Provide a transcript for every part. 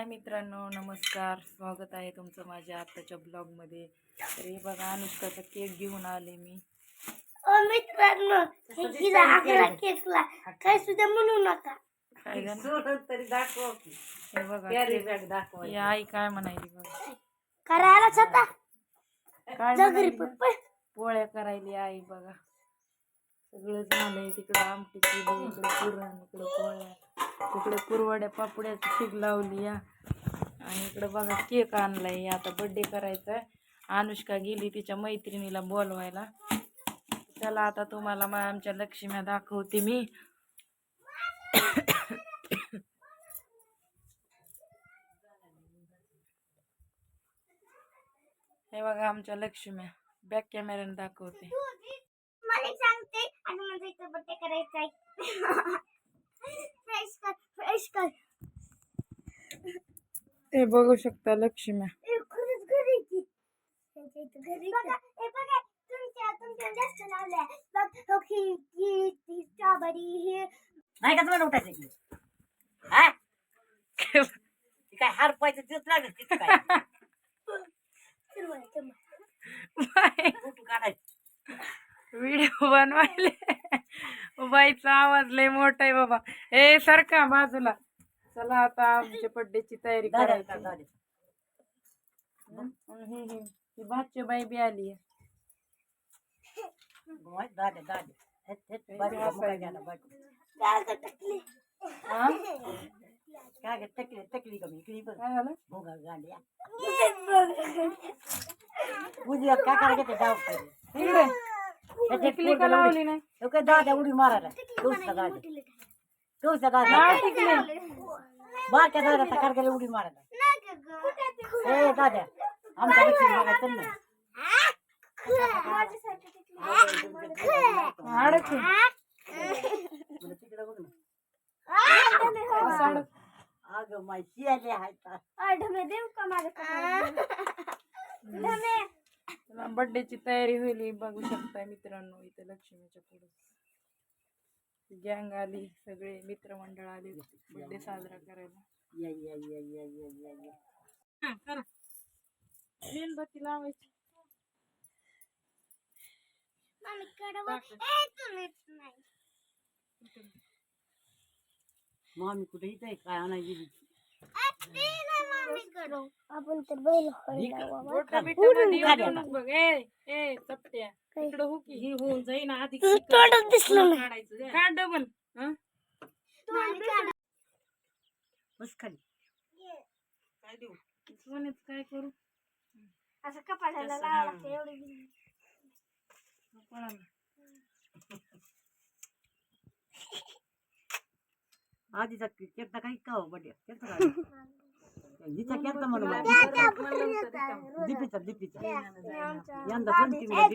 हाय मित्रांनो नमस्कार. स्वागत आहे तुमचं माझ्या आत्ताच्या ब्लॉगमध्ये. तर हे बघा अनुष्काचा केक घेऊन आले मी. ओ मित्रांनो हिला आकडा केकला. काय सुद्धा म्हणू नका. काय झालं? सोडून तरी दाखव की. हे बघा कॅरी केक. बॅग दाखव ही आई काय म्हणायली बघा. करायलाच आता काय जगरी म्हणायली? ग? पप्पा. पोळ्या करायली आई बघा. सगळं झालंय. तिकडं आमटी केली इकडं पुरण इकडं पोळ्या. तिकडं कुरवड्या पापड्याची शिग लावली या. आणि इकडं बघा केक आणलाय. आता बड्डे करायचा आहे अनुष्का गेली तिच्या मैत्रिणीला बोलवायला. चला आता तुम्हाला मग आमच्या लक्ष्म्या दाखवते मी. हे बघा आमच्या लक्ष्म्या बॅक कॅमेऱ्याने दाखवते. आणि माझा इथं बड्डे करायचा आहे. फ्रेश कर फ्रेश कर. हे बघू शकता लक्ष्म्या ए, खरंच घरी की. घरी बघा हे बघा तुमच्या तुमच्या जास्त लावल्या बघ हो स्ट्रॉबेरी नाही का तुम्हाला उठायचं की? हा? ती काय हार पाहायचं तेच लागत तिथं काय? व्हिडिओ बनवायले. बाईचा आवाज़ लय मोठा आहे बाबा. ए सारखा बाजूला? चला आता आमच्या बड्डेची तयारी हं. ती बाई बी आली. काय ग टकली टकली कमी इकडे बघ. काय झालं? भोगा गांड्या. उद्या काय करायचं ते डाव इकडे. त्याच्यात टिकली का लावली नाही. काय दादा उडी मारायला. तुझचा दादा. तुझचा दादा. लाव टिकली बारक्या दादा कारगेला उडी मारायला. ए दादा. आमच्या लक्ष्मी बघायचं ना अडक म्हणजे तिकडे बघ ना अगं माहिती आली आहे का देऊ का माझ्या बड्डेची तयारी होईल ही बघू शकता मित्रांनो इथे लक्ष्मीच्या पुढे. गँग आली सगळे मित्रमंडळ आले बड्डे साजरा करायला. या या या या या या या. मेणबत्ती लावायची. मम्मी कडवं ए तुम्हीच नाही. मामी कुठे इथं आहे? काय आणायची आपण तर बैल हो की. ही होऊन जाईन आधी तोंडच दिसलं नाही काढायचं का डबल बस खाली. काय देऊ? सोन्याच काय करू? असं लागतं एवढी आधीचा केकता काही का हो बड्या? केकता का हिचा केकता म्हणून दीपीचा दीपीचा यंदा पण ती दीपीचा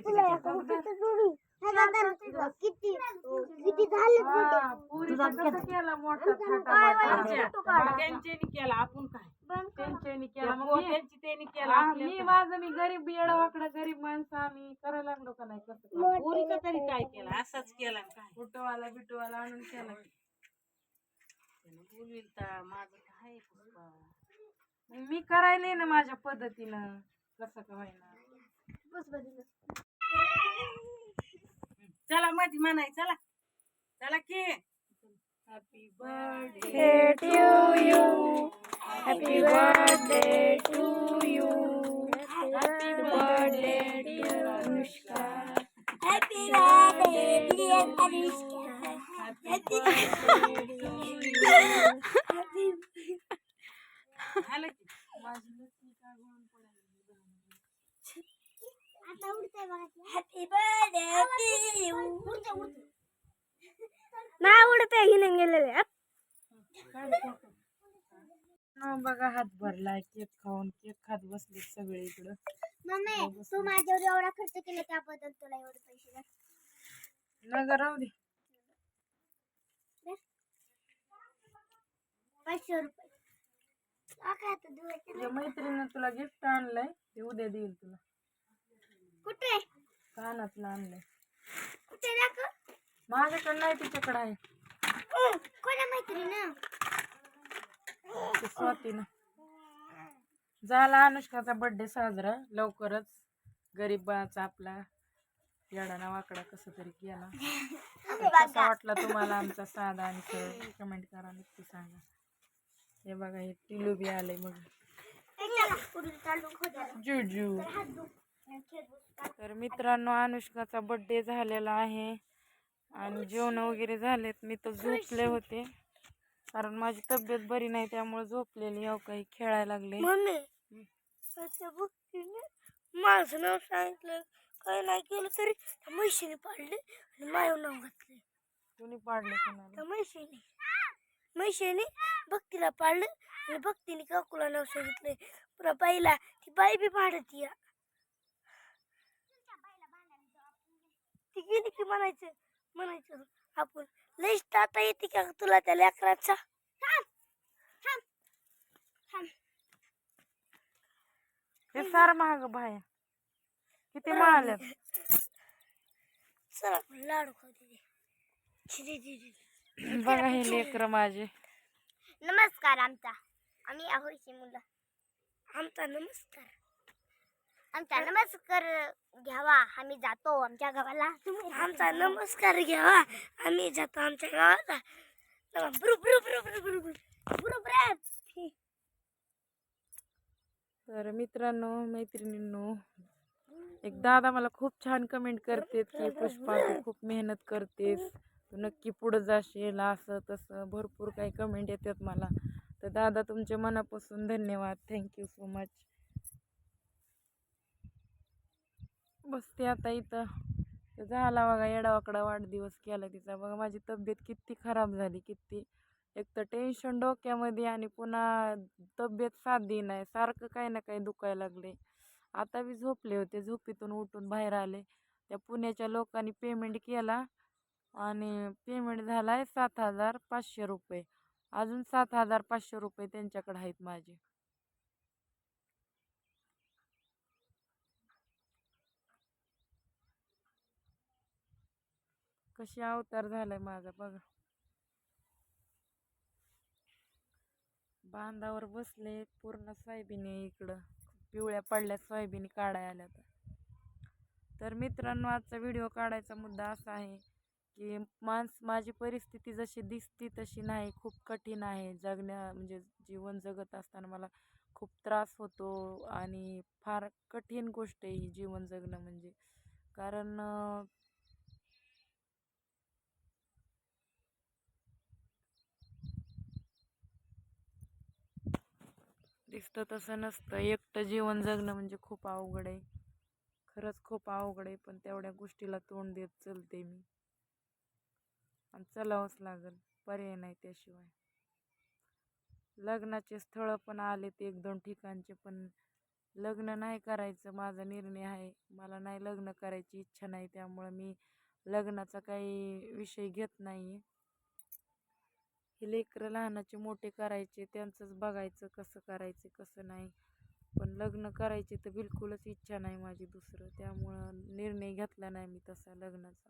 किती? किती झाले हा, पुरीचा कसा केला मोठा थाटामाटा. त्यांच्यानी केला आपण काय? त्यांच्यानी केला. मग मी- त्यांची त्यांनी हा, मी माझं मी गरीब येडा वाकडा गरीब माणसं आम्ही करायला लागलो का नाही? कसं? पोरीचा तरी काय केला? असाच केला. काय फोटोवाला बिटोवाला आणून केला. की. बोलवील तर माझं काय पुष्पा. मग मी करायले ना माझ्या पद्धतीनं कसं का चला मध्ये म्हणाय चला. चला की. Happy birthday to you happy birthday to you happy birthday dear Anushka happy birthday dear Anushka नाही उडतंय हिने गेलेले बघा हात भरलाय केक खाऊन केक खात बसले सगळे इकडं. मम्मी तू माझ्यावर एवढा खर्च केला त्याबद्दल तुला एवढे पैसे राहू दे. पाचशे रुपये. काय आता धुवायचं तुझ्या मैत्रिणीनं तुला गिफ्ट आणलंय ते उद्या देईल तुला. कुठे? कानातलं आणलंय. कुठे दाखव? माझ्याकडे नाही तिच्याकडे आहे. कोणा मैत्रीण ते स्वातीनं. झाला अनुष्काचा बर्थडे साजरा. लवकरच गरीब बाळाचा आपला येडाना वाकडा कसं तरी केला. तर कसा वाटला तुम्हाला आमचा साधा आणि कमेंट करा नक्की सांगा. हे बघा हे टिलू बी आले मग. जुजू. तर मित्रांनो अनुष्काचा बर्थडे झालेला आहे. आणि जेवण वगैरे झालेत. मी तर झोपले होते. कारण माझी तब्येत बरी नाही त्यामुळे झोपलेली अहो काही खेळायला लागले. माझं नाव सांगितलं. काय नाही केलं तरी म्हशीने पाडले आणि माझं नाव घातले. कुणी पाडले कुणाला? म्हशीने. म्हशीने भक्तीला पाडलं आणि भक्तीने काकूला नाव सांगितलंय पुन्हा बाईला ती बाई बी पाडत या. ती गेली की म्हणायचं म्हणायचं आपण लईच टाटा येते का तुला त्या लेकराचा? हे सार महाग बाया. किती महाल्यात चला आपण लाडू खाऊ दे. बघा हे लेकर माझे. नमस्कार आमचा. आम्ही आहोशी मुलं. आमचा नमस्कार. आमचा नमस्कार घ्यावा. आम्ही जातो आमच्या गावाला. आमचा नमस्कार घ्यावा. आम्ही जातो आमच्या गावाला. ब्रु ब्रु ब्रु ब्रु ब्रु ब्रु. ब्रु ब्रु. तर मित्रांनो मैत्रिणींनो एक दादा मला खूप छान कमेंट करतेत की पुष्पा खूप मेहनत करतेस. तू नक्की पुढं जाशील असं तसं भरपूर काही कमेंट येतात मला. तर दादा तुमचे मनापासून धन्यवाद. थँक्यू सो मच बसते आता इथं. झाला बघा येडावाकडा वाढदिवस केला तिचा. बघा माझी तब्येत किती खराब झाली किती. एक तर टेन्शन डोक्यामध्ये आणि पुन्हा तब्येत साथ नाही. सारखं काही ना काही दुखायला लागले. आता मी झोपले होते. झोपेतून उठून बाहेर आले. त्या पुण्याच्या लोकांनी पेमेंट केला. आणि पेमेंट झाला आहे सात हजार पाचशे रुपये. अजून सात हजार पाचशे रुपये त्यांच्याकडे आहेत माझे. कशी अवतार झालाय माझा बघा. बांधावर बसले पूर्ण सोयाबीन इकडं. पिवळ्या पडल्या सोयाबीन काढाय आल्या तर तर मित्रांनो आजचा व्हिडिओ काढायचा मुद्दा असा आहे की माणस माझी परिस्थिती जशी दिसती तशी नाही खूप कठीण आहे. जगण्या म्हणजे जीवन जगत असताना मला खूप त्रास होतो आणि फार कठीण गोष्ट आहे ही जीवन जगणं म्हणजे. कारण दिसतं तसं नसतं. एकटं जीवन जगणं म्हणजे खूप अवघड आहे. खरंच खूप अवघड आहे पण तेवढ्या गोष्टीला तोंड देत चलते मी. आणि चलावंच लागेल पर्याय नाही त्याशिवाय. लग्नाचे स्थळं पण आले ते एक दोन ठिकाणचे पण लग्न नाही करायचं माझा निर्णय आहे. मला नाही लग्न करायची इच्छा नाही त्यामुळं मी लग्नाचा काही विषय घेत नाही. हे लेकरं लहानाचे मोठे करायचे त्यांचंच बघायचं कसं करायचं कसं नाही. पण लग्न करायची तर बिलकुलच इच्छा नाही माझी दुसरं त्यामुळं निर्णय घेतला नाही मी तसा लग्नाचा.